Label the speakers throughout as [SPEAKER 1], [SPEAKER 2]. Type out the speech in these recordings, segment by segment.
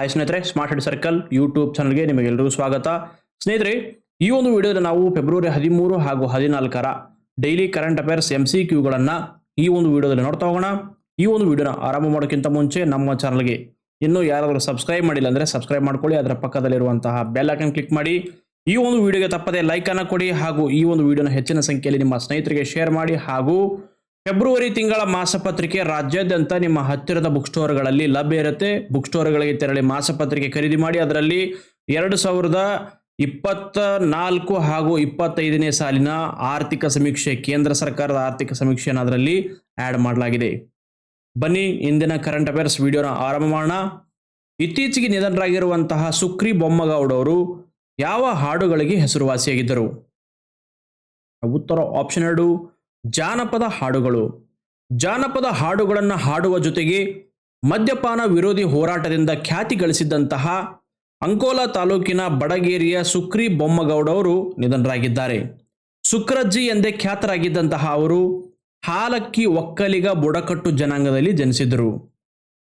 [SPEAKER 1] Hi ಸ್ನೇಹಿತರೆ smart head circle YouTube ಚಾನಲ್ಗೆ ನಿಮಗೆಲ್ಲರಿಗೂ ಸ್ವಾಗತ. ಸ್ನೇಹಿತರೆ, ಈ ಒಂದು ವಿಡಿಯೋದಲ್ಲಿ ನಾವು ಫೆಬ್ರವರಿ ಹದಿಮೂರು ಹಾಗೂ ಹದಿನಾಲ್ಕರ daily current affairs M C ಕ್ಯೂಗಳನ್ನು ಈ ಒಂದು ವಿಡಿಯೋದಲ್ಲಿ ನೋಡ್ತಾ ಹೋಗೋಣ. ಈ ಒಂದು ವಿಡಿಯೋನ ಆರಂಭ ಮಾಡೋಕ್ಕಿಂತ ಮುಂಚೆ ನಮ್ಮ ಚಾನಲ್ಗೆ ಇನ್ನೂ ಯಾರಾದರೂ ಸಬ್ಸ್ಕ್ರೈಬ್ ಮಾಡಿಲ್ಲ ಅಂದರೆ ಸಬ್ಸ್ಕ್ರೈಬ್ ಮಾಡ್ಕೊಳ್ಳಿ. ಅದರ ಪಕ್ಕದಲ್ಲಿರುವಂತಹ ಬೆಲ್ ಐಕನ್ ಕ್ಲಿಕ್ ಮಾಡಿ. ಈ ಒಂದು ವಿಡಿಯೋಗೆ ತಪ್ಪದೆ ಲೈಕನ್ನು ಕೊಡಿ ಹಾಗೂ ಈ ಒಂದು ವಿಡಿಯೋನ ಹೆಚ್ಚಿನ ಸಂಖ್ಯೆಯಲ್ಲಿ ನಿಮ್ಮ ಸ್ನೇಹಿತರಿಗೆ ಶೇರ್ ಮಾಡಿ ಹಾಗೂ ಫೆಬ್ರವರಿ ತಿಂಗಳ ಮಾಸಪತ್ರಿಕೆ ರಾಜ್ಯಾದ್ಯಂತ ನಿಮ್ಮ ಹತ್ತಿರದ ಬುಕ್ ಸ್ಟೋರ್ಗಳಲ್ಲಿ ಲಭ್ಯ ಇರುತ್ತೆ. ಬುಕ್ ಸ್ಟೋರ್ಗಳಿಗೆ ತೆರಳಿ ಮಾಸಪತ್ರಿಕೆ ಖರೀದಿ ಮಾಡಿ, ಅದರಲ್ಲಿ ಎರಡು ಸಾವಿರದ ಇಪ್ಪತ್ತ ನಾಲ್ಕು ಹಾಗೂ ಇಪ್ಪತ್ತೈದನೇ ಸಾಲಿನ ಆರ್ಥಿಕ ಸಮೀಕ್ಷೆ, ಕೇಂದ್ರ ಸರ್ಕಾರದ ಆರ್ಥಿಕ ಸಮೀಕ್ಷೆಯನ್ನು ಅದರಲ್ಲಿ ಆ್ಯಡ್ ಮಾಡಲಾಗಿದೆ. ಬನ್ನಿ, ಇಂದಿನ ಕರೆಂಟ್ ಅಫೇರ್ಸ್ ವಿಡಿಯೋನ ಆರಂಭ ಮಾಡೋಣ. ಇತ್ತೀಚೆಗೆ ನಿಧನರಾಗಿರುವಂತಹ ಸುಕ್ರಿ ಬೊಮ್ಮಗೌಡವರು ಯಾವ ಹಾಡುಗಳಿಗೆ ಹೆಸರುವಾಸಿಯಾಗಿದ್ದರು? ಉತ್ತರ ಆಪ್ಷನ್ ಎರಡು ಜಾನಪದ ಹಾಡುಗಳು. ಜಾನಪದ ಹಾಡುಗಳನ್ನು ಹಾಡುವ ಜೊತೆಗೆ ಮದ್ಯಪಾನ ವಿರೋಧಿ ಹೋರಾಟದಿಂದ ಖ್ಯಾತಿ ಗಳಿಸಿದ್ದಂತಹ ಅಂಕೋಲಾ ತಾಲೂಕಿನ ಬಡಗೇರಿಯ ಸುಕ್ರಿ ಬೊಮ್ಮಗೌಡವರು ನಿಧನರಾಗಿದ್ದಾರೆ. ಸುಕ್ರಜ್ಜಿ ಎಂದೇ ಖ್ಯಾತರಾಗಿದ್ದಂತಹ ಅವರು ಹಾಲಕ್ಕಿ ಒಕ್ಕಲಿಗ ಬುಡಕಟ್ಟು ಜನಾಂಗದಲ್ಲಿ ಜನಿಸಿದರು.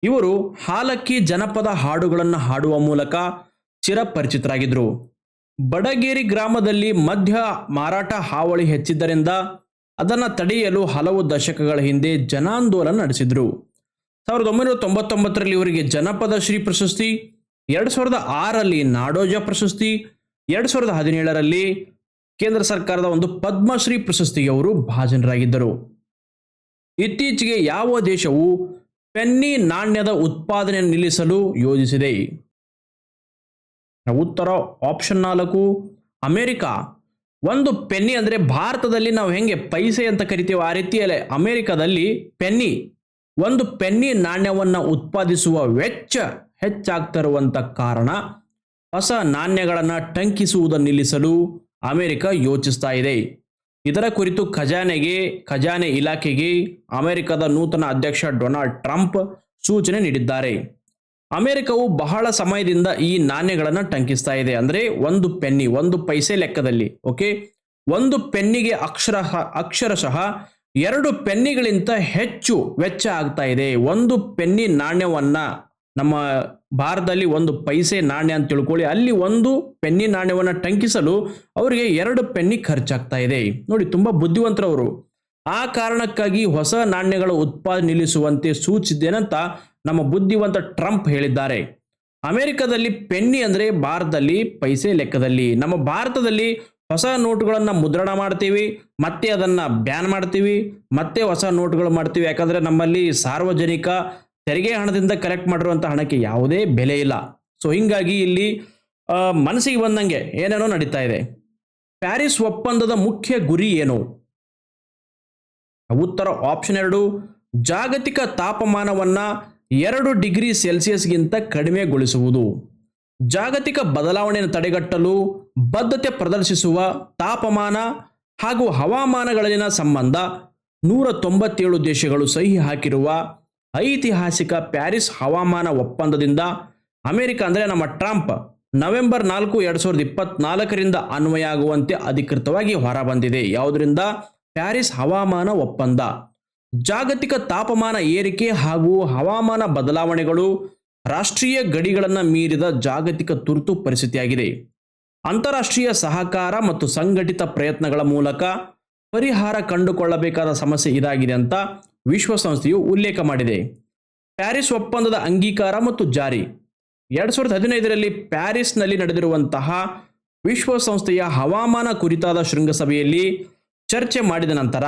[SPEAKER 1] ಇವರು ಹಾಲಕ್ಕಿ ಜನಪದ ಹಾಡುಗಳನ್ನು ಹಾಡುವ ಮೂಲಕ ಚಿರಪರಿಚಿತರಾಗಿದ್ದರು. ಬಡಗೇರಿ ಗ್ರಾಮದಲ್ಲಿ ಮದ್ಯ ಮಾರಾಟ ಹಾವಳಿ ಹೆಚ್ಚಿದ್ದರಿಂದ ಅದನ್ನು ತಡೆಯಲು ಹಲವು ದಶಕಗಳ ಹಿಂದೆ ಜನಾಂದೋಲನ ನಡೆಸಿದರು. ಸಾವಿರದ ಒಂಬೈನೂರ ತೊಂಬತ್ತೊಂಬತ್ತರಲ್ಲಿ ಇವರಿಗೆ ಜನಪದ ಶ್ರೀ ಪ್ರಶಸ್ತಿ, ಎರಡು ಸಾವಿರದ ಆರಲ್ಲಿ ನಾಡೋಜ ಪ್ರಶಸ್ತಿ, ಎರಡು ಸಾವಿರದ ಹದಿನೇಳರಲ್ಲಿ ಕೇಂದ್ರ ಸರ್ಕಾರದ ಒಂದು ಪದ್ಮಶ್ರೀ ಪ್ರಶಸ್ತಿಗೆ ಅವರು ಭಾಜನರಾಗಿದ್ದರು. ಇತ್ತೀಚೆಗೆ ಯಾವ ದೇಶವು ಪೆನ್ನಿ ನಾಣ್ಯದ ಉತ್ಪಾದನೆಯನ್ನು ನಿಲ್ಲಿಸಲು ಯೋಜಿಸಿದೆ? ಉತ್ತರ ಆಪ್ಷನ್ ನಾಲ್ಕು, ಅಮೆರಿಕ. ಒಂದು ಪೆನ್ನಿ ಅಂದರೆ ಭಾರತದಲ್ಲಿ ನಾವು ಹೆಂಗೆ ಪೈಸೆ ಅಂತ ಕರಿತೀವಿ ಆ ರೀತಿಯಲ್ಲೇ ಅಮೆರಿಕದಲ್ಲಿ ಪೆನ್ನಿ, ಒಂದು ಪೆನ್ನಿ ನಾಣ್ಯವನ್ನು ಉತ್ಪಾದಿಸುವ ವೆಚ್ಚ ಹೆಚ್ಚಾಗ್ತಿರುವಂಥ ಕಾರಣ ಹೊಸ ನಾಣ್ಯಗಳನ್ನು ಟಂಕಿಸುವುದನ್ನು ನಿಲ್ಲಿಸಲು ಅಮೆರಿಕ ಯೋಚಿಸ್ತಾ ಇದೆ. ಇದರ ಕುರಿತು ಖಜಾನೆಗೆ, ಖಜಾನೆ ಇಲಾಖೆಗೆ ಅಮೆರಿಕದ ನೂತನ ಅಧ್ಯಕ್ಷ ಡೊನಾಲ್ಡ್ ಟ್ರಂಪ್ ಸೂಚನೆ ನೀಡಿದ್ದಾರೆ. ಅಮೆರಿಕವು ಬಹಳ ಸಮಯದಿಂದ ಈ ನಾಣ್ಯಗಳನ್ನು ಟಂಕಿಸ್ತಾ ಇದೆ. ಅಂದರೆ ಒಂದು ಪೆನ್ನಿ, ಒಂದು ಪೈಸೆ ಲೆಕ್ಕದಲ್ಲಿ, ಓಕೆ? ಒಂದು ಪೆನ್ನಿಗೆ ಅಕ್ಷರ ಅಕ್ಷರಶಃ ಎರಡು ಪೆನ್ನಿಗಳಿಂತ ಹೆಚ್ಚು ವೆಚ್ಚ ಆಗ್ತಾ ಇದೆ. ಒಂದು ಪೆನ್ನಿ ನಾಣ್ಯವನ್ನ ನಮ್ಮ ಭಾರತದಲ್ಲಿ ಒಂದು ಪೈಸೆ ನಾಣ್ಯ ಅಂತ ತಿಳ್ಕೊಳ್ಳಿ. ಅಲ್ಲಿ ಒಂದು ಪೆನ್ನಿ ನಾಣ್ಯವನ್ನು ಟಂಕಿಸಲು ಅವರಿಗೆ ಎರಡು ಪೆನ್ನಿ ಖರ್ಚಾಗ್ತಾ ಇದೆ. ನೋಡಿ, ತುಂಬಾ ಬುದ್ಧಿವಂತರವರು. ಆ ಕಾರಣಕ್ಕಾಗಿ ಹೊಸ ನಾಣ್ಯಗಳ ಉತ್ಪಾದನೆ ನಿಲ್ಲಿಸುವಂತೆ ಸೂಚಿಸಿದ್ದೇನಂತ ನಮ್ಮ ಬುದ್ಧಿವಂತ ಟ್ರಂಪ್ ಹೇಳಿದ್ದಾರೆ. ಅಮೆರಿಕದಲ್ಲಿ ಪೆನ್ನಿ ಅಂದರೆ ಭಾರತದಲ್ಲಿ ಪೈಸೆ ಲೆಕ್ಕದಲ್ಲಿ. ನಮ್ಮ ಭಾರತದಲ್ಲಿ ಹೊಸ ನೋಟುಗಳನ್ನು ಮುದ್ರಣ ಮಾಡ್ತೀವಿ, ಮತ್ತೆ ಅದನ್ನು ಬ್ಯಾನ್ ಮಾಡ್ತೀವಿ, ಮತ್ತೆ ಹೊಸ ನೋಟುಗಳು ಮಾಡ್ತೀವಿ. ಯಾಕಂದರೆ ನಮ್ಮಲ್ಲಿ ಸಾರ್ವಜನಿಕ ತೆರಿಗೆ ಹಣದಿಂದ ಕಲೆಕ್ಟ್ ಮಾಡಿರುವಂಥ ಹಣಕ್ಕೆ ಯಾವುದೇ ಬೆಲೆ ಇಲ್ಲ. ಸೊ ಹೀಗಾಗಿ ಇಲ್ಲಿ ಮನಸ್ಸಿಗೆ ಬಂದಂಗೆ ಏನೇನೋ ನಡೀತಾ ಇದೆ. ಪ್ಯಾರಿಸ್ ಒಪ್ಪಂದದ ಮುಖ್ಯ ಗುರಿ ಏನು? ಉತ್ತರ ಆಪ್ಷನ್ ಎರಡು, ಜಾಗತಿಕ ತಾಪಮಾನವನ್ನು ಎರಡು ಡಿಗ್ರಿ ಸೆಲ್ಸಿಯಸ್ಗಿಂತ ಕಡಿಮೆಗೊಳಿಸುವುದು. ಜಾಗತಿಕ ಬದಲಾವಣೆಯನ್ನು ತಡೆಗಟ್ಟಲು ಬದ್ಧತೆ ಪ್ರದರ್ಶಿಸುವ ತಾಪಮಾನ ಹಾಗೂ ಹವಾಮಾನಗಳಲ್ಲಿನ ಸಂಬಂಧ ನೂರ ತೊಂಬತ್ತೇಳು ದೇಶಗಳು ಸಹಿ ಹಾಕಿರುವ ಐತಿಹಾಸಿಕ ಪ್ಯಾರಿಸ್ ಹವಾಮಾನ ಒಪ್ಪಂದದಿಂದ ಅಮೆರಿಕ ಅಂದರೆ ನಮ್ಮ ಟ್ರಂಪ್ ನವೆಂಬರ್ ನಾಲ್ಕು ಎರಡು ಸಾವಿರದ ಇಪ್ಪತ್ನಾಲ್ಕರಿಂದ ಅನ್ವಯ ಆಗುವಂತೆ ಅಧಿಕೃತವಾಗಿ ಹೊರಬಂದಿದೆ. ಯಾವುದರಿಂದ? ಪ್ಯಾರಿಸ್ ಹವಾಮಾನ ಒಪ್ಪಂದ. ಜಾಗತಿಕ ತಾಪಮಾನ ಏರಿಕೆ ಹಾಗೂ ಹವಾಮಾನ ಬದಲಾವಣೆಗಳು ರಾಷ್ಟ್ರೀಯ ಗಡಿಗಳನ್ನು ಮೀರಿದ ಜಾಗತಿಕ ತುರ್ತು ಪರಿಸ್ಥಿತಿಯಾಗಿದೆ. ಅಂತಾರಾಷ್ಟ್ರೀಯ ಸಹಕಾರ ಮತ್ತು ಸಂಘಟಿತ ಪ್ರಯತ್ನಗಳ ಮೂಲಕ ಪರಿಹಾರ ಕಂಡುಕೊಳ್ಳಬೇಕಾದ ಸಮಸ್ಯೆ ಇದಾಗಿದೆ ಅಂತ ವಿಶ್ವಸಂಸ್ಥೆಯು ಉಲ್ಲೇಖ ಮಾಡಿದೆ. ಪ್ಯಾರಿಸ್ ಒಪ್ಪಂದದ ಅಂಗೀಕಾರ ಮತ್ತು ಜಾರಿ. ಎರಡು ಸಾವಿರದ ಹದಿನೈದರಲ್ಲಿ ಪ್ಯಾರಿಸ್ನಲ್ಲಿ ನಡೆದಿರುವಂತಹ ವಿಶ್ವಸಂಸ್ಥೆಯ ಹವಾಮಾನ ಕುರಿತಾದ ಶೃಂಗಸಭೆಯಲ್ಲಿ ಚರ್ಚೆ ಮಾಡಿದ ನಂತರ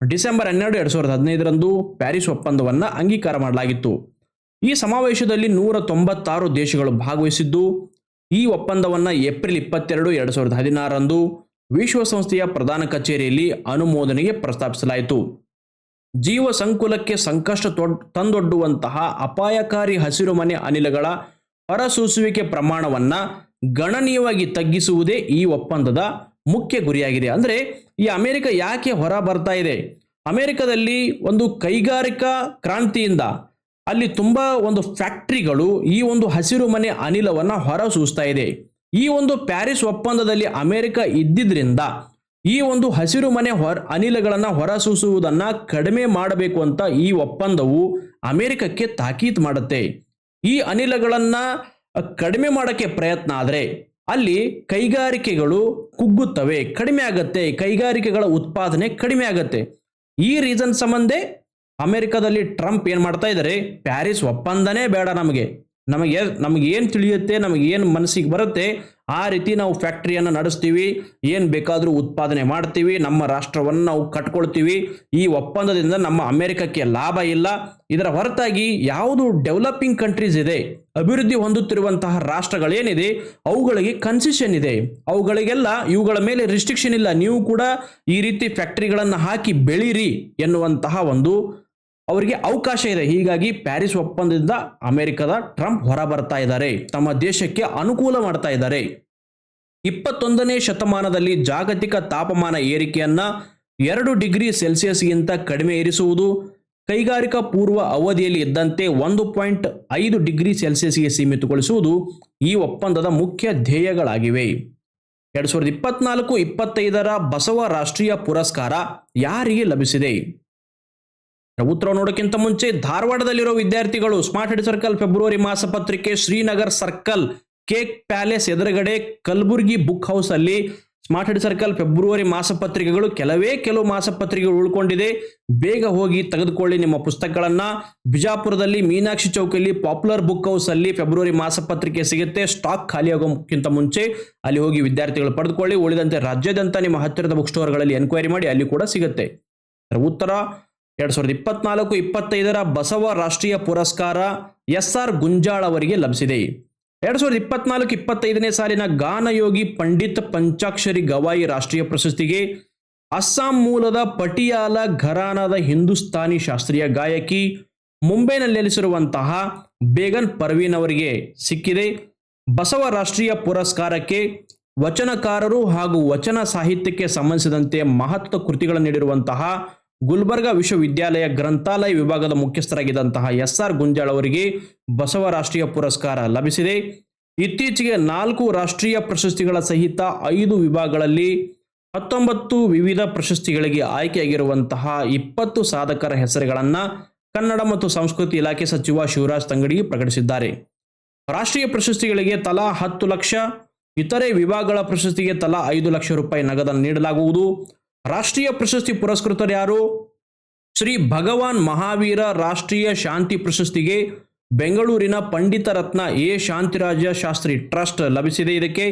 [SPEAKER 1] ಡಿಸೆಂಬರ್ ಹನ್ನೆರಡು ಎರಡು ಸಾವಿರದ ಹದಿನೈದರಂದು ಪ್ಯಾರಿಸ್ ಒಪ್ಪಂದವನ್ನು ಅಂಗೀಕಾರ ಮಾಡಲಾಗಿತ್ತು. ಈ ಸಮಾವೇಶದಲ್ಲಿ ನೂರ ತೊಂಬತ್ತಾರು ದೇಶಗಳು ಭಾಗವಹಿಸಿದ್ದು, ಈ ಒಪ್ಪಂದವನ್ನು ಏಪ್ರಿಲ್ ಇಪ್ಪತ್ತೆರಡು ಎರಡು ಸಾವಿರದ ಹದಿನಾರರಂದು ವಿಶ್ವಸಂಸ್ಥೆಯ ಪ್ರಧಾನ ಕಚೇರಿಯಲ್ಲಿ ಅನುಮೋದನೆಗೆ ಪ್ರಸ್ತಾಪಿಸಲಾಯಿತು. ಜೀವ ಸಂಕುಲಕ್ಕೆ ಸಂಕಷ್ಟ ತಂದೊಡ್ಡುವಂತಹ ಅಪಾಯಕಾರಿ ಹಸಿರುಮನೆ ಅನಿಲಗಳ ಹೊರಸೂಸುವಿಕೆ ಪ್ರಮಾಣವನ್ನು ಗಣನೀಯವಾಗಿ ತಗ್ಗಿಸುವುದೇ ಈ ಒಪ್ಪಂದದ ಮುಖ್ಯ ಗುರಿಯಾಗಿದೆ. ಅಂದರೆ ಈ ಅಮೆರಿಕ ಯಾಕೆ ಹೊರ ಬರ್ತಾ ಇದೆ? ಅಮೆರಿಕದಲ್ಲಿ ಒಂದು ಕೈಗಾರಿಕಾ ಕ್ರಾಂತಿಯಿಂದ ಅಲ್ಲಿ ತುಂಬ ಒಂದು ಫ್ಯಾಕ್ಟ್ರಿಗಳು ಈ ಒಂದು ಹಸಿರು ಮನೆ ಅನಿಲವನ್ನು ಹೊರಸೂಸ್ತಾ ಇದೆ. ಈ ಒಂದು ಪ್ಯಾರಿಸ್ ಒಪ್ಪಂದದಲ್ಲಿ ಅಮೆರಿಕ ಇದ್ದಿದ್ರಿಂದ ಈ ಒಂದು ಹಸಿರು ಮನೆ ಹೊರ, ಅನಿಲಗಳನ್ನು ಹೊರಸೂಸುವುದನ್ನು ಕಡಿಮೆ ಮಾಡಬೇಕು ಅಂತ ಈ ಒಪ್ಪಂದವು ಅಮೆರಿಕಕ್ಕೆ ತಾಕೀತು ಮಾಡುತ್ತೆ. ಈ ಅನಿಲಗಳನ್ನು ಕಡಿಮೆ ಮಾಡೋಕ್ಕೆ ಪ್ರಯತ್ನ ಆದರೆ ಅಲ್ಲಿ ಕೈಗಾರಿಕೆಗಳು ಕುಗ್ಗುತ್ತವೆ, ಕಡಿಮೆ ಆಗತ್ತೆ. ಕೈಗಾರಿಕೆಗಳ ಉತ್ಪಾದನೆ ಕಡಿಮೆ ಆಗತ್ತೆ. ಈ ರೀಸನ್ ಸಂಬಂಧೆ ಅಮೆರಿಕದಲ್ಲಿ ಟ್ರಂಪ್ ಏನು ಮಾಡ್ತಾ ಇದ್ದಾರೆ ಪ್ಯಾರಿಸ್ ಒಪ್ಪಂದನೇ ಬೇಡ ನಮಗೆ. ನಮಗೆ ನಮಗೆ ಏನು ತಿಳಿಯುತ್ತೆ, ನಮಗೆ ಏನು ಮನಸ್ಸಿಗೆ ಬರುತ್ತೆ, ಆ ರೀತಿ ನಾವು ಫ್ಯಾಕ್ಟ್ರಿಯನ್ನು ನಡೆಸ್ತೀವಿ, ಏನು ಬೇಕಾದರೂ ಉತ್ಪಾದನೆ ಮಾಡ್ತೀವಿ, ನಮ್ಮ ರಾಷ್ಟ್ರವನ್ನು ನಾವು ಕಟ್ಕೊಳ್ತೀವಿ, ಈ ಒಪ್ಪಂದದಿಂದ ನಮ್ಮ ಅಮೆರಿಕಕ್ಕೆ ಲಾಭ ಇಲ್ಲ. ಇದರ ಹೊರತಾಗಿ ಯಾವುದು ಡೆವಲಪಿಂಗ್ ಕಂಟ್ರೀಸ್ ಇದೆ, ಅಭಿವೃದ್ಧಿ ಹೊಂದುತ್ತಿರುವಂತಹ ರಾಷ್ಟ್ರಗಳೇನಿದೆ, ಅವುಗಳಿಗೆ ಕನ್ಸಿಷನ್ ಇದೆ. ಅವುಗಳಿಗೆಲ್ಲ ಇವುಗಳ ಮೇಲೆ ರಿಸ್ಟ್ರಿಕ್ಷನ್ ಇಲ್ಲ. ನೀವು ಕೂಡ ಈ ರೀತಿ ಫ್ಯಾಕ್ಟ್ರಿಗಳನ್ನು ಹಾಕಿ ಬೆಳೀರಿ ಎನ್ನುವಂತಹ ಒಂದು ಅವರಿಗೆ ಅವಕಾಶ ಇದೆ. ಹೀಗಾಗಿ ಪ್ಯಾರಿಸ್ ಒಪ್ಪಂದದಿಂದ ಅಮೆರಿಕದ ಟ್ರಂಪ್ ಹೊರ ಬರ್ತಾ ಇದ್ದಾರೆ. ತಮ್ಮ ದೇಶಕ್ಕೆ ಅನುಕೂಲ ಮಾಡ್ತಾ ಇದ್ದಾರೆ. ಇಪ್ಪತ್ತೊಂದನೇ ಶತಮಾನದಲ್ಲಿ ಜಾಗತಿಕ ತಾಪಮಾನ ಏರಿಕೆಯನ್ನ ಎರಡು ಡಿಗ್ರಿ ಸೆಲ್ಸಿಯಸ್ಗಿಂತ ಕಡಿಮೆ ಇರಿಸುವುದು, ಕೈಗಾರಿಕಾ ಪೂರ್ವ ಅವಧಿಯಲ್ಲಿ ಇದ್ದಂತೆ ಒಂದು ಪಾಯಿಂಟ್ ಐದು ಡಿಗ್ರಿ ಸೆಲ್ಸಿಯಸ್ಗೆ ಸೀಮಿತಗೊಳಿಸುವುದು ಈ ಒಪ್ಪಂದದ ಮುಖ್ಯ ಧ್ಯೇಯಗಳಾಗಿವೆ. ಎರಡು ಸಾವಿರದ ಇಪ್ಪತ್ನಾಲ್ಕು, ಇಪ್ಪತ್ತೈದರ ಬಸವ ರಾಷ್ಟ್ರೀಯ ಪುರಸ್ಕಾರ ಯಾರಿಗೆ ಲಭಿಸಿದೆ? ಉತ್ತರ ನೋಡೋಕ್ಕಿಂತ ಮುಂಚೆ ಧಾರವಾಡದಲ್ಲಿರೋ ವಿದ್ಯಾರ್ಥಿಗಳು ಸ್ಮಾರ್ಟ್ ಹೆಡ್ ಸರ್ಕಲ್ ಫೆಬ್ರವರಿ ಮಾಸಪತ್ರಿಕೆ ಶ್ರೀನಗರ್ ಸರ್ಕಲ್ ಕೇಕ್ ಪ್ಯಾಲೇಸ್ ಎದುರುಗಡೆ ಕಲಬುರ್ಗಿ ಬುಕ್ ಹೌಸ್ ಅಲ್ಲಿ ಸ್ಮಾರ್ಟ್ ಹೆಡ್ ಸರ್ಕಲ್ ಫೆಬ್ರವರಿ ಮಾಸಪತ್ರಿಕೆಗಳು ಕೆಲವೇ ಕೆಲವು ಮಾಸಪತ್ರಿಕೆಗಳು ಉಳ್ಕೊಂಡಿದೆ. ಬೇಗ ಹೋಗಿ ತೆಗೆದುಕೊಳ್ಳಿ ನಿಮ್ಮ ಪುಸ್ತಕಗಳನ್ನ. ಬಿಜಾಪುರದಲ್ಲಿ ಮೀನಾಕ್ಷಿ ಚೌಕಲ್ಲಿ ಪಾಪ್ಯುಲರ್ ಬುಕ್ ಹೌಸ್ ಅಲ್ಲಿ ಫೆಬ್ರವರಿ ಮಾಸಪತ್ರಿಕೆ ಸಿಗುತ್ತೆ. ಸ್ಟಾಕ್ ಖಾಲಿ ಆಗೋಕ್ಕಿಂತ ಮುಂಚೆ ಅಲ್ಲಿ ಹೋಗಿ ವಿದ್ಯಾರ್ಥಿಗಳು ಪಡೆದುಕೊಳ್ಳಿ. ಉಳಿದಂತೆ ರಾಜ್ಯದಂತ ನಿಮ್ಮ ಹತ್ತಿರದ ಬುಕ್ ಸ್ಟೋರ್ಗಳಲ್ಲಿ ಎನ್ಕ್ವೈರಿ ಮಾಡಿ ಅಲ್ಲಿ ಕೂಡ ಸಿಗುತ್ತೆ. ಉತ್ತರ ಎರಡ್ ಸಾವಿರದ ಇಪ್ಪತ್ನಾಲ್ಕು, ಇಪ್ಪತ್ತೈದರ ಬಸವ ರಾಷ್ಟ್ರೀಯ ಪುರಸ್ಕಾರ ಎಸ್ ಆರ್ ಗುಂಜಾಳ್ ಅವರಿಗೆ ಲಭಿಸಿದೆ. ಎರಡ್ ಸಾವಿರದ ಇಪ್ಪತ್ನಾಲ್ಕು, ಇಪ್ಪತ್ತೈದನೇ ಸಾಲಿನ ಗಾನಯೋಗಿ ಪಂಡಿತ್ ಪಂಚಾಕ್ಷರಿ ಗವಾಯಿ ರಾಷ್ಟ್ರೀಯ ಪ್ರಶಸ್ತಿಗೆ ಅಸ್ಸಾಂ ಮೂಲದ ಪಟಿಯಾಲ ಘರಾನದ ಹಿಂದೂಸ್ತಾನಿ ಶಾಸ್ತ್ರೀಯ ಗಾಯಕಿ ಮುಂಬೈನಲ್ಲಿ ನೆಲೆಸಿರುವಂತಹ ಬೇಗನ್ ಪರ್ವೀನ್ ಅವರಿಗೆ ಸಿಕ್ಕಿದೆ. ಬಸವ ರಾಷ್ಟ್ರೀಯ ಪುರಸ್ಕಾರಕ್ಕೆ ವಚನಕಾರರು ಹಾಗೂ ವಚನ ಸಾಹಿತ್ಯಕ್ಕೆ ಸಂಬಂಧಿಸಿದಂತೆ ಮಹತ್ವ ಕೃತಿಗಳನ್ನು ನೀಡಿರುವಂತಹ ಗುಲ್ಬರ್ಗಾ ವಿಶ್ವವಿದ್ಯಾಲಯ ಗ್ರಂಥಾಲಯ ವಿಭಾಗದ ಮುಖ್ಯಸ್ಥರಾಗಿದ್ದಂತಹ ಎಸ್ ಆರ್ ಗುಂಜಾಳ್ ಅವರಿಗೆ ಬಸವ ರಾಷ್ಟ್ರೀಯ ಪುರಸ್ಕಾರ ಲಭಿಸಿದೆ. ಇತ್ತೀಚೆಗೆ ನಾಲ್ಕು ರಾಷ್ಟ್ರೀಯ ಪ್ರಶಸ್ತಿಗಳ ಸಹಿತ ಐದು ವಿಭಾಗಗಳಲ್ಲಿ ಹತ್ತೊಂಬತ್ತು ವಿವಿಧ ಪ್ರಶಸ್ತಿಗಳಿಗೆ ಆಯ್ಕೆಯಾಗಿರುವಂತಹ ಇಪ್ಪತ್ತು ಸಾಧಕರ ಹೆಸರುಗಳನ್ನು ಕನ್ನಡ ಮತ್ತು ಸಂಸ್ಕೃತಿ ಇಲಾಖೆ ಸಚಿವ ಶಿವರಾಜ್ ತಂಗಡಿ ಪ್ರಕಟಿಸಿದ್ದಾರೆ. ರಾಷ್ಟ್ರೀಯ ಪ್ರಶಸ್ತಿಗಳಿಗೆ ತಲಾ ಹತ್ತು ಲಕ್ಷ, ಇತರೆ ವಿಭಾಗಗಳ ಪ್ರಶಸ್ತಿಗೆ ತಲಾ ಐದು ಲಕ್ಷ ರೂಪಾಯಿ ನಗದನ್ನು ನೀಡಲಾಗುವುದು. ರಾಷ್ಟ್ರೀಯ ಪ್ರಶಸ್ತಿ ಪುರಸ್ಕೃತರು ಯಾರು? ಶ್ರೀ ಭಗವಾನ್ ಮಹಾವೀರ ರಾಷ್ಟ್ರೀಯ ಶಾಂತಿ ಪ್ರಶಸ್ತಿಗೆ ಬೆಂಗಳೂರಿನ ಪಂಡಿತ ರತ್ನ ಎ. ಶಾಂತಿರಾಜ ಶಾಸ್ತ್ರಿ ಟ್ರಸ್ಟ್ ಲಭಿಸಿದೆ. ಇದಕ್ಕೆ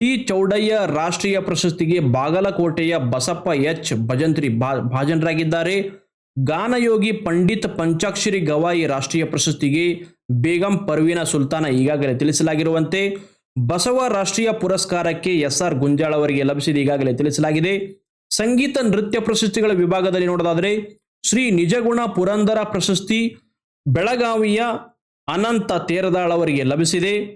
[SPEAKER 1] ಟಿ. ಚೌಡಯ್ಯ ರಾಷ್ಟ್ರೀಯ ಪ್ರಶಸ್ತಿಗೆ ಬಾಗಲಕೋಟೆಯ ಬಸಪ್ಪ ಎಚ್. ಭಜಂತ್ರಿ ಭಾ, ಭಾಜನರಾಗಿದ್ದಾರೆ. ಗಾನಯೋಗಿ ಪಂಡಿತ್ ಪಂಚಾಕ್ಷರಿ ಗವಾಯಿ ರಾಷ್ಟ್ರೀಯ ಪ್ರಶಸ್ತಿಗೆ ಬೇಗಂ ಪರ್ವಿನ ಸುಲ್ತಾನ ಈಗಾಗಲೇ ತಿಳಿಸಲಾಗಿರುವಂತೆ. ಬಸವ ರಾಷ್ಟ್ರೀಯ ಪುರಸ್ಕಾರಕ್ಕೆ ಎಸ್. ಆರ್. ಗುಂಜಾಳ್ ಅವರಿಗೆ ಲಭಿಸಿದೆ. ಈಗಾಗಲೇ ತಿಳಿಸಲಾಗಿದೆ. ಸಂಗೀತ ನೃತ್ಯ ಪ್ರಶಸ್ತಿಗಳ ವಿಭಾಗದಲ್ಲಿ ನೋಡೋದಾದರೆ ಶ್ರೀ ನಿಜಗುಣ ಪುರಂದರ ಪ್ರಶಸ್ತಿ, ಬೆಳಗಾವಿಯ ಅನಂತ ತೇರದಾಳ್ ಅವರಿಗೆ ಲಭಿಸಿದೆ.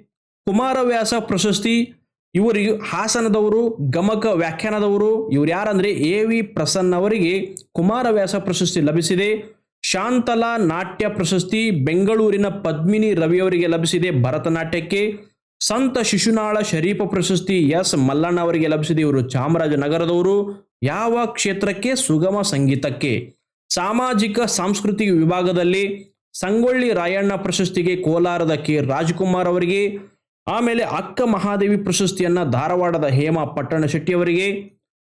[SPEAKER 1] ಕುಮಾರವ್ಯಾಸ ಪ್ರಶಸ್ತಿ ಇವರಿಗೆ ಹಾಸನದವರು, ಗಮಕ ವ್ಯಾಖ್ಯಾನದವರು, ಇವ್ರು ಯಾರಂದ್ರೆ ಎ ವಿ ಪ್ರಸನ್ನ ಅವರಿಗೆ ಕುಮಾರವ್ಯಾಸ ಪ್ರಶಸ್ತಿ ಲಭಿಸಿದೆ. ಶಾಂತಲಾ ನಾಟ್ಯ ಪ್ರಶಸ್ತಿ, ಬೆಂಗಳೂರಿನ ಪದ್ಮಿನಿ ರವಿಯವರಿಗೆ ಲಭಿಸಿದೆ ಭರತನಾಟ್ಯಕ್ಕೆ. ಸಂತ ಶಿಶುನಾಳ ಶರೀಫ ಪ್ರಶಸ್ತಿ, ಎಸ್ ಮಲ್ಲಣ್ಣ ಅವರಿಗೆ ಲಭಿಸಿದೆ, ಇವರು ಚಾಮರಾಜನಗರದವರು. ಯಾವ ಕ್ಷೇತ್ರಕ್ಕೆ ಸುಗಮ ಸಂಗೀತಕ್ಕೆ? ಸಾಮಾಜಿಕ, ಸಾಂಸ್ಕೃತಿಕ ವಿಭಾಗದಲ್ಲಿ ಸಂಗೊಳ್ಳಿ ರಾಯಣ್ಣ ಪ್ರಶಸ್ತಿಗೆ ಕೋಲಾರದ ಕೆ. ರಾಜ್ಕುಮಾರ್ ಅವರಿಗೆ, ಆಮೇಲೆ ಅಕ್ಕ ಮಹಾದೇವಿ ಪ್ರಶಸ್ತಿಯನ್ನ ಧಾರವಾಡದ ಹೇಮಾ ಪಟ್ಟಣ ಶೆಟ್ಟಿ ಅವರಿಗೆ,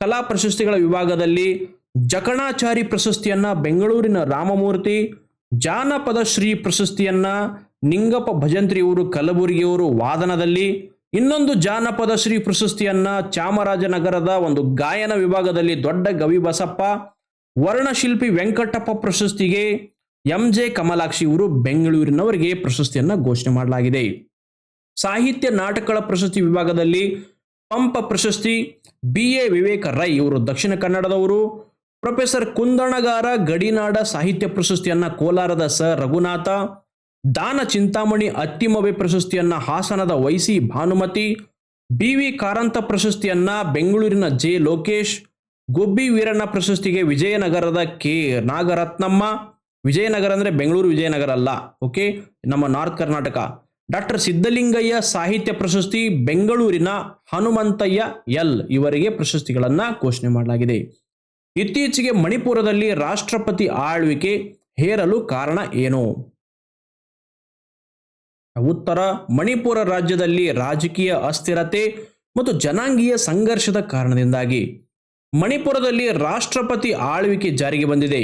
[SPEAKER 1] ಕಲಾ ಪ್ರಶಸ್ತಿಗಳ ವಿಭಾಗದಲ್ಲಿ ಜಕಣಾಚಾರಿ ಪ್ರಶಸ್ತಿಯನ್ನ ಬೆಂಗಳೂರಿನ ರಾಮಮೂರ್ತಿ, ಜಾನಪದ ಶ್ರೀ ಪ್ರಶಸ್ತಿಯನ್ನ ನಿಂಗಪ್ಪ ಭಜಂತ್ರಿ ಅವರು ಕಲಬುರಗಿಯವರು ವಾದನದಲ್ಲಿ ಇನ್ನೊಂದು ಜಾನಪದ ಶ್ರೀ ಪ್ರಶಸ್ತಿಯನ್ನ ಚಾಮರಾಜನಗರದ ಒಂದು ಗಾಯನ ವಿಭಾಗದಲ್ಲಿ ದೊಡ್ಡ ಗವಿ ಬಸಪ್ಪ, ವರ್ಣಶಿಲ್ಪಿ ವೆಂಕಟಪ್ಪ ಪ್ರಶಸ್ತಿಗೆ ಎಂ ಜೆ ಕಮಲಾಕ್ಷಿ ಇವರು ಬೆಂಗಳೂರಿನವರಿಗೆ ಪ್ರಶಸ್ತಿಯನ್ನ ಘೋಷಣೆ ಮಾಡಲಾಗಿದೆ. ಸಾಹಿತ್ಯ ನಾಟಕಗಳ ಪ್ರಶಸ್ತಿ ವಿಭಾಗದಲ್ಲಿ ಪಂಪ ಪ್ರಶಸ್ತಿ, ಬಿ ಎ ವಿವೇಕ ರೈ ಇವರು ದಕ್ಷಿಣ ಕನ್ನಡದವರು, ಪ್ರೊಫೆಸರ್ ಕುಂದಣಗಾರ ಗಡಿನಾಡ ಸಾಹಿತ್ಯ ಪ್ರಶಸ್ತಿಯನ್ನ ಕೋಲಾರದ ಸರ್ ರಘುನಾಥ ದಾನ ಚಿಂತಾಮಣಿ ಅತ್ತಿಮವೆ ಪ್ರಶಸ್ತಿಯನ್ನ ಹಾಸನದ YC Bhanumati, B V Karanth ಪ್ರಶಸ್ತಿಯನ್ನ ಬೆಂಗಳೂರಿನ ಜೆ ಲೋಕೇಶ್, ಗೊಬ್ಬಿ ವೀರಣ್ಣ ಪ್ರಶಸ್ತಿಗೆ ವಿಜಯನಗರದ ಕೆ ನಾಗರತ್ನಮ್ಮ, ವಿಜಯನಗರ ಅಂದರೆ ಬೆಂಗಳೂರು ವಿಜಯನಗರ ಅಲ್ಲ ಓಕೆ ನಮ್ಮ ನಾರ್ತ್ ಕರ್ನಾಟಕ. ಡಾಕ್ಟರ್ ಸಿದ್ದಲಿಂಗಯ್ಯ ಸಾಹಿತ್ಯ ಪ್ರಶಸ್ತಿ ಬೆಂಗಳೂರಿನ ಹನುಮಂತಯ್ಯ ಎಲ್ ಇವರಿಗೆ ಪ್ರಶಸ್ತಿಗಳನ್ನು ಘೋಷಣೆ ಮಾಡಲಾಗಿದೆ. ಇತ್ತೀಚೆಗೆ ಮಣಿಪುರದಲ್ಲಿ ರಾಷ್ಟ್ರಪತಿ ಆಳ್ವಿಕೆ ಹೇರಲು ಕಾರಣ ಏನು? ಉತ್ತರ, ಮಣಿಪುರ ರಾಜ್ಯದಲ್ಲಿ ರಾಜಕೀಯ ಅಸ್ಥಿರತೆ ಮತ್ತು ಜನಾಂಗೀಯ ಸಂಘರ್ಷದ ಕಾರಣದಿಂದಾಗಿ ಮಣಿಪುರದಲ್ಲಿ ರಾಷ್ಟ್ರಪತಿ ಆಳ್ವಿಕೆ ಜಾರಿಗೆ ಬಂದಿದೆ.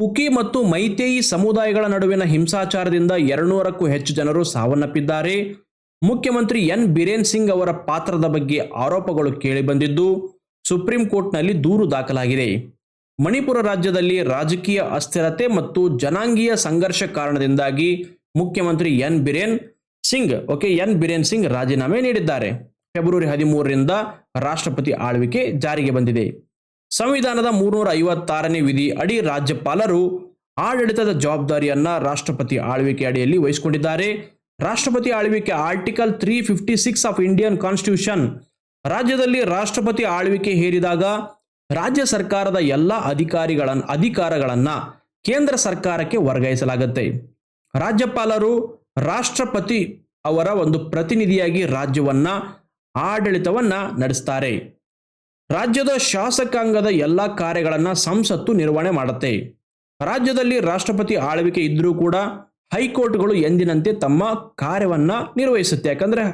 [SPEAKER 1] ಕುಕಿ ಮತ್ತು ಮೈತೇಯಿ ಸಮುದಾಯಗಳ ನಡುವಿನ ಹಿಂಸಾಚಾರದಿಂದ ಎರಡುನೂರಕ್ಕೂ ಹೆಚ್ಚು ಜನರು ಸಾವನ್ನಪ್ಪಿದ್ದಾರೆ. ಮುಖ್ಯಮಂತ್ರಿ ಎನ್. ಬಿರೇನ್ ಸಿಂಗ್ ಅವರ ಪಾತ್ರದ ಬಗ್ಗೆ ಆರೋಪಗಳು ಕೇಳಿಬಂದಿದ್ದು ಸುಪ್ರೀಂ ಕೋರ್ಟ್ನಲ್ಲಿ ದೂರು ದಾಖಲಾಗಿದೆ. ಮಣಿಪುರ ರಾಜ್ಯದಲ್ಲಿ ರಾಜಕೀಯ ಅಸ್ಥಿರತೆ ಮತ್ತು ಜನಾಂಗೀಯ ಸಂಘರ್ಷ ಕಾರಣದಿಂದಾಗಿ ಮುಖ್ಯಮಂತ್ರಿ N Biren Singh, okay, N Biren Singh ರಾಜೀನಾಮೆ ನೀಡಿದ್ದಾರೆ. ಫೆಬ್ರವರಿ ಹದಿಮೂರರಿಂದ ರಾಷ್ಟ್ರಪತಿ ಆಳ್ವಿಕೆ ಜಾರಿಗೆ ಬಂದಿದೆ. ಸಂವಿಧಾನದ ಮೂರ್ನೂರ ಐವತ್ತಾರನೇ ವಿಧಿ ಅಡಿ ರಾಜ್ಯಪಾಲರು ಆಡಳಿತದ ಜವಾಬ್ದಾರಿಯನ್ನ ರಾಷ್ಟ್ರಪತಿ ಆಳ್ವಿಕೆ ಅಡಿಯಲ್ಲಿ ವಹಿಸಿಕೊಂಡಿದ್ದಾರೆ. ರಾಷ್ಟ್ರಪತಿ ಆಳ್ವಿಕೆ article three fifty six of Indian constitution ರಾಜ್ಯದಲ್ಲಿ ರಾಷ್ಟ್ರಪತಿ ಆಳ್ವಿಕೆ ಹೇರಿದಾಗ ರಾಜ್ಯ ಸರ್ಕಾರದ ಎಲ್ಲ ಅಧಿಕಾರಿಗಳ ಅಧಿಕಾರಗಳನ್ನ ಕೇಂದ್ರ ಸರ್ಕಾರಕ್ಕೆ ವರ್ಗಾಯಿಸಲಾಗುತ್ತೆ. ರಾಜ್ಯಪಾಲರು ರಾಷ್ಟ್ರಪತಿ ಅವರ ಒಂದು ಪ್ರತಿನಿಧಿಯಾಗಿ ರಾಜ್ಯವನ್ನ, ಆಡಳಿತವನ್ನ ನಡೆಸ್ತಾರೆ. ರಾಜ್ಯದ ಶಾಸಕಾಂಗದ ಎಲ್ಲ ಕಾರ್ಯಗಳನ್ನು ಸಂಸತ್ತು ನಿರ್ವಹಣೆ ಮಾಡುತ್ತೆ. ರಾಜ್ಯದಲ್ಲಿ ರಾಷ್ಟ್ರಪತಿ ಆಳ್ವಿಕೆ ಇದ್ರೂ ಕೂಡ ಹೈಕೋರ್ಟ್ಗಳು ಎಂದಿನಂತೆ ತಮ್ಮ ಕಾರ್ಯವನ್ನ ನಿರ್ವಹಿಸುತ್ತೆ. ಯಾಕಂದ್ರೆ